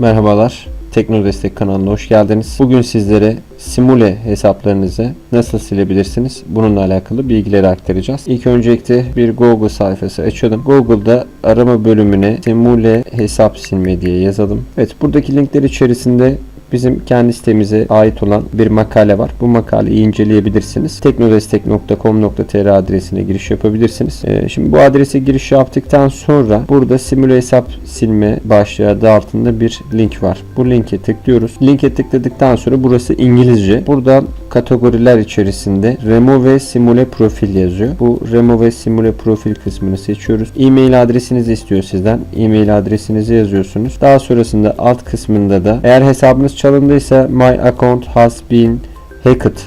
Merhabalar. Tekno Destek kanalına hoş geldiniz. Bugün sizlere Simule hesaplarınızı nasıl silebilirsiniz? Bununla alakalı bilgileri aktaracağız. İlk öncelikle bir Google sayfası açalım. Google'da arama bölümüne Simule hesap silme diye yazalım. Evet buradaki linkler içerisinde bizim kendi sitemize ait olan bir makale var. Bu makaleyi inceleyebilirsiniz. teknodestek.com.tr adresine giriş yapabilirsiniz. Ee, şimdi bu adrese giriş yaptıktan sonra burada simüle hesap silme başlığı adı altında bir link var. Bu linke tıklıyoruz. Linke tıkladıktan sonra burası İngilizce. Buradan kategoriler içerisinde Remove Simule Profil yazıyor. Bu Remove Simule Profil kısmını seçiyoruz. E-mail adresinizi istiyor sizden. E-mail adresinizi yazıyorsunuz. Daha sonrasında alt kısmında da eğer hesabınız çalındıysa My account has been hacked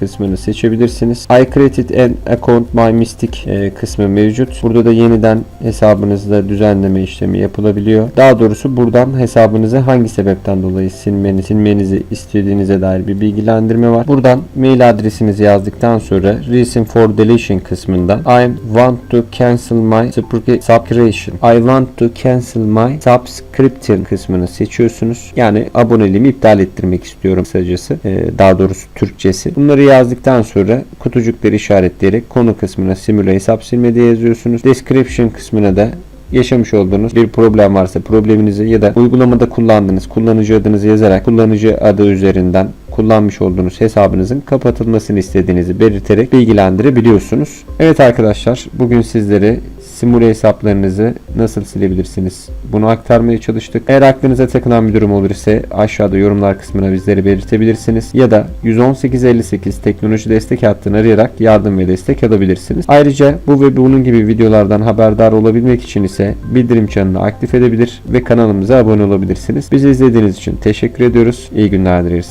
kısmını seçebilirsiniz. I created an account my mystic e, kısmı mevcut. Burada da yeniden hesabınızda düzenleme işlemi yapılabiliyor. Daha doğrusu buradan hesabınızı hangi sebepten dolayı silmeni, silmenizi istediğinize dair bir bilgilendirme var. Buradan mail adresinizi yazdıktan sonra reason for deletion kısmından I want to cancel my subscription. I want to cancel my subscription kısmını seçiyorsunuz. Yani aboneliğimi iptal ettirmek istiyorum kısacası. E, daha doğrusu Türkçesi. Bunları yazdıktan sonra kutucukları işaretleyerek konu kısmına simüle hesap silme diye yazıyorsunuz. Description kısmına da yaşamış olduğunuz bir problem varsa probleminizi ya da uygulamada kullandığınız kullanıcı adınızı yazarak kullanıcı adı üzerinden kullanmış olduğunuz hesabınızın kapatılmasını istediğinizi belirterek bilgilendirebiliyorsunuz. Evet arkadaşlar bugün sizlere simüle hesaplarınızı nasıl silebilirsiniz? Bunu aktarmaya çalıştık. Eğer aklınıza takılan bir durum olur ise aşağıda yorumlar kısmına bizleri belirtebilirsiniz. Ya da 11858 teknoloji destek hattını arayarak yardım ve destek alabilirsiniz. Ayrıca bu ve bunun gibi videolardan haberdar olabilmek için ise bildirim çanını aktif edebilir ve kanalımıza abone olabilirsiniz. Bizi izlediğiniz için teşekkür ediyoruz. İyi günler dileriz.